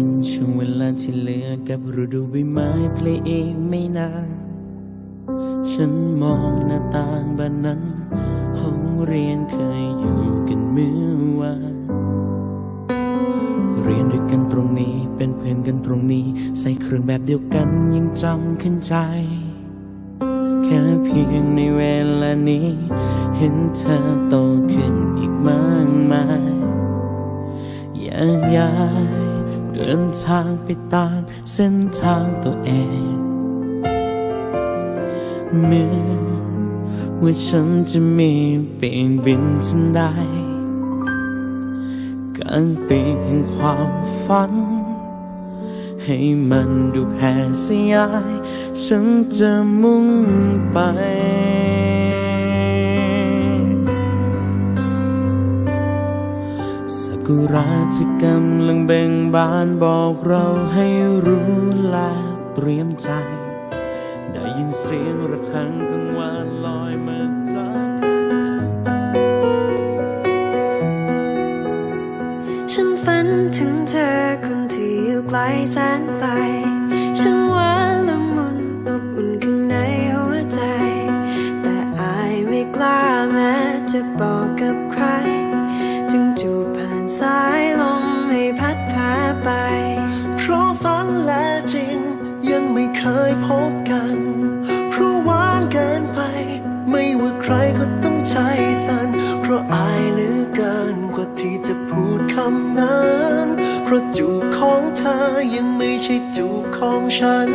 ินช่วงเวลาที่เหลือกับฤดูใบไม้เพลงเองไม่นาน ฉันมองหน้าต่างบ้านนั้น ห้องเรียนเคยอยู่กันเมื่อวานเรียนด้วยกันตรงนี้เป็นเพื่อนกันตรงนี้ ใส่เครื่องแบบเดียวกันยังจำขึ้นใจ แค่เพียงในเวลานี้ เห็นเธอโตขึ้นอีกมากมาย อยากย้าย เดินทางไปตามเส้นทางตัวเองเหมือนว่าฉันจะมีเปียงบินทันใดกลางปีกแห่งความฝัน ให้มันดูแผ่สยาย ฉันจะมุ่ง กุราที่กำลังเบ่งบานบอกเราให้รู้และเตรียมใจ ได้ยินเสียงระฆังกังวานลอยมาจากฉันฝันถึงเธอคนที่อยู่ไกลแสนไกล พัดพาไป เพราะฝันและจริง ยังไม่เคยพบกัน เพราะหวานเกินไป ไม่ว่าใครก็ต้องใจสั่นเพราะอายเหลือเกินกว่าที่จะพูดคำนั้นเพราะจูบของเธอยังไม่ใช่จูบของฉัน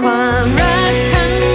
ความรักครั้ง